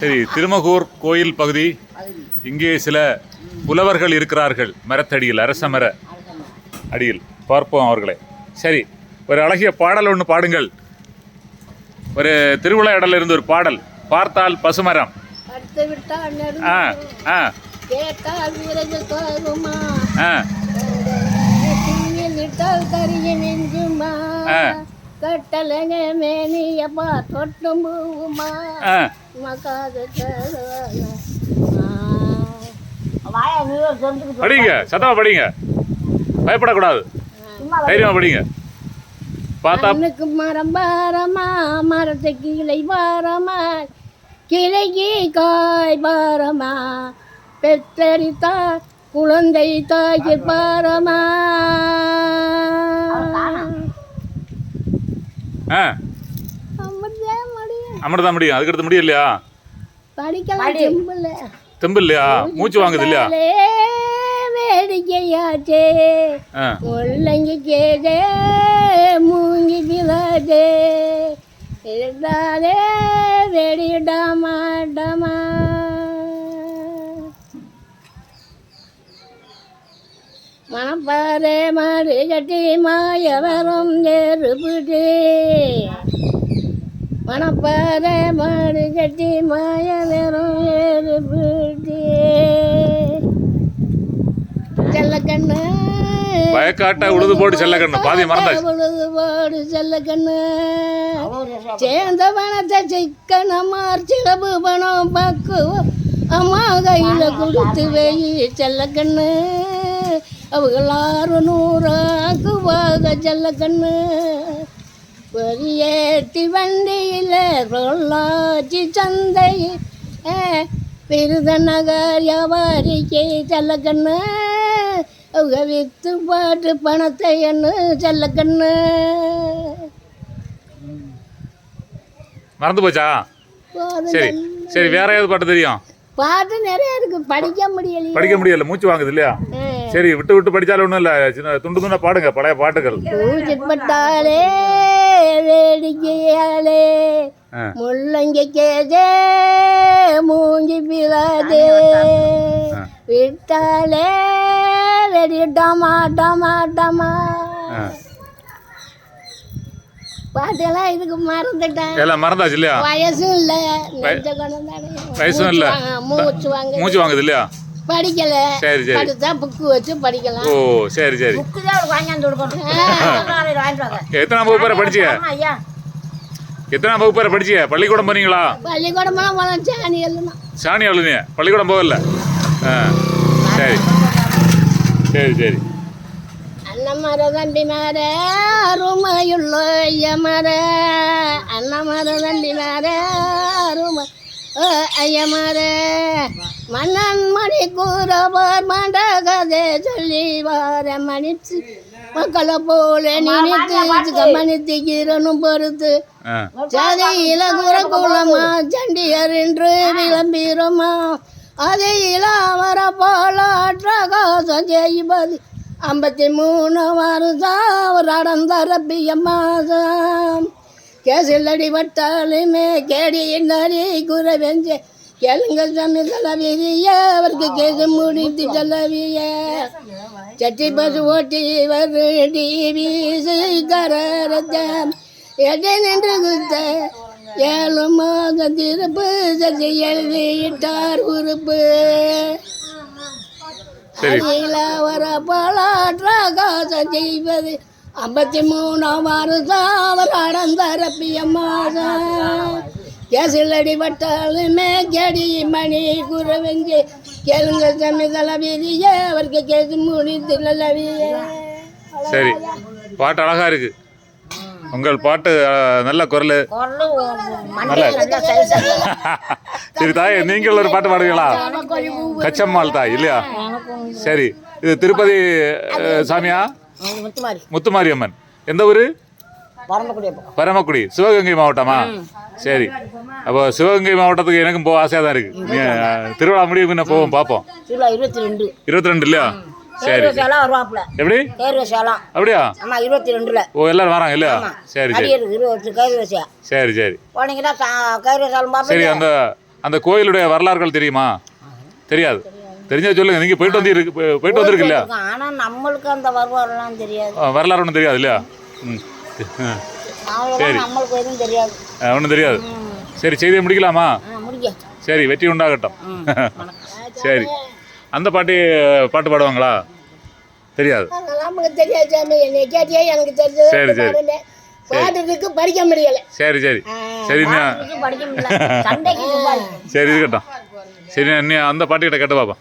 சரி திருமகூர் கோயில் பகுதி. இங்கே சில புலவர்கள் இருக்கிறார்கள். மரத்தடியில் அரச மர அடியில். பார்ப்போம் அவர்களை. சரி ஒரு அழகிய பாடல் ஒன்று பாடுங்கள். ஒரு திருவிழா இடல இருந்து ஒரு பாடல். பார்த்தால் பசுமரம். ஆ ஆ. ஆ. மேனியப்பா தொட்டும் பூவுமா. ஆ. மக்காத படிங்க சத்தமா படிங்க. பயப்படக்கூடாது. தைரியமா படிங்க. பார்த்தா கண்ணுக்கு மரம் பாரமா மரத்து கீழே பாரமா. கிளைக்கு காய் பாரமா. பெற்றடித்தா குழந்தை தாய்க்கு பாரமா. ஆ. அமிர்தே முடியும். அதுக்கடுத்து முடியும் இல்லையா? தெம்பு இல்லையா மூச்சு வாங்குது இல்லையா வேடிக்கையாச்சே. ஆ. முள்ளங்கி கேதே மூங்கி இருந்தாலே வெடிடாமா மணப்பாறை மாடு கட்டி மாயவரம் ஏறுபுடி மணப்பாறை மாடு கட்டி மாயவரம் ஏறுபுடி செல்லக்கண்ணு. வயக்காட்டை உழுது போட்டு செல்ல கண்ணு பாதி மறந்தாச்சு. உழுது போடு செல்லக்கண்ணு. சேர்ந்த பணத்தை சிக்கனமார் சிறப்பு பணம் பக்குவம் அம்மா கையில் கொடுத்து வெயி செல்லக்கண்ணு. அவங்களாறு நூறாக்குவாக செல்லக்கண்ணு பொறியேற்றி வண்டியில் பொள்ளாச்சி சந்தை விருதநகர் வியாபாரிக்கு செல்லக்கண்ணு அவங்க வித்து பாட்டு பணத்தை என்ன செல்லக்கண்ணு மறந்து போச்சா? சரி சரி வேற ஏதாவது பாட்டு தெரியும்? பாட்டு நிறைய இருக்கு. படிக்க முடியலையே. படிக்க முடியல மூச்சு வாங்குது இல்லையா. சரி விட்டு விட்டு படிச்சாலும் ஒன்றும் இல்லை சின்ன துண்டு துண்டா பாடுங்க பழைய பாட்டுகள் பூச்சிப்பட்டாலே வேடிக்கையாலே. முள்ளங்கி கேதே மூங்கி பிளாதே. விட்டாலே வெடி டமா டமா டமா. பாட்டெல்லாம் இதுக்கு மறந்துட்டேன் எல்லாம் மறந்தாச்சு இல்லையா வயசும் இல்ல. வயசும் இல்ல. வாங்க மூச்சு வாங்குது இல்லையா படிக்கல. சரி சரி. படித்தா புக்கு வச்சு படிக்கலாம். ஓ சரி சரி. எத்தனாம் வகுப்பு வரை படிச்சீங்க எத்தனாம் வகுப்பு வரை படிச்சீங்க பள்ளிக்கூடம் போனீங்களா? பள்ளிக்கூடமெல்லாம் போலாம் சாணி எழுதணும் சாணி அழுதுங்க பள்ளிக்கூடம் போகல. ஆ சரி. சரி சரி. அண்ணன் மர தம்பி மர அருமையுள்ள ஐய மர அண்ணன் மர தம்பி மர அருமை ஓ ஐய மர மன்னன் மணி கூறவர் மண்ட கதை சொல்லி வார மணித்து மக்களை போல நினைத்து கவனித்து கிரணும் பொறுத்து. ஆ. ஜாதியில குரகுலமா சண்டியர் என்று விளம்பிரமா? அதையில வர போல அற்றகாசம் செய்வது. ஐம்பத்தி மூணு வருஷம் ஒரு அடந்தரப்பிய மாதம் கேசில் அடிபட்டாலுமே கேடி நரி குறை வெஞ்ச கேளுங்க சாமி செலவிய அவருக்கு கேசு முடித்து செலவிய சட்டி பசு ஓட்டி வரு டிவி கரரத்தம். எடை நின்று குத்த ஏழு மாதம் திருப்பு சசி எழுதிட்டார் உறுப்பு. அடியில வர பலாற்றாகாசம் செய்வது. ஐம்பத்தி மூணாம் வருஷம் அவர் அடந்தரப்பிய மாதம் கேசில் அடிபட்டாலுமே கெடி மணி குறவெஞ்சு கேளுங்க சமிதல வீதிய அவருக்கு கேசு முடித்து சரி பாட்டு அழகா இருக்கு. உங்கள் பாட்டு நல்ல குரல். நல்ல. சரி தாய் நீங்கள் ஒரு பாட்டு பாடுவீங்களா? கச்சம்மாள் தாய் இல்லையா? சரி இது திருப்பதி சாமியா? முத்துமாரி முத்துமாரி அம்மன். எந்த ஊர்? பரமக்குடி சிவகங்கை மாவட்டமா? சரி. அப்போ சிவகங்கை மாவட்டத்துக்கு எனக்கும் போக ஆசையாக தான் இருக்கு நீ, அஹ், திருவிழா முடிவு பின்ன போவோம் பார்ப்போம் இருபத்தி ரெண்டு. இருபத்தி ரெண்டு இல்லையா சரி சரி. எப்படி? அப்படியா? ஆமா இருபத்தி ரெண்டுல. ஓ எல்லாரும் வராங்க இல்லையா? சரி சரி. அரியருக்கு இருபத்தி கைர்வசியா சரி சரி. போனீங்கன்னா சரி அந்த அந்த கோயிலுடைய வரலாறுகள் தெரியுமா? தெரியாது. தெரிஞ்சா சொல்லுங்க. நீங்க போயிட்டு வந்து போயிட்டு வந்திருக்கு இல்லையா ஆனா நம்மளுக்கு அந்த வருவாரெல்லாம் தெரியாது. வரலாறு ஒன்றும் தெரியாது இல்லையா? ம். அவ்வளோதான் நம்மளுக்கு எதுவும் தெரியாது. ஒன்றும் தெரியாது. சரி செய்தியை முடிக்கலாமா? சரி வெற்றி உண்டாகட்டும். சரி. அந்த பாட்டு பாட்டு பாடுவாங்களா? தெரியாது. சரி, சரி. பாடுறதுக்கு படிக்க முடியல. சரி சரி. சரி. சரி இருக்கட்டும். சரி நீ அந்த பாட்டுக்கிட்ட கேட்டு பாப்பா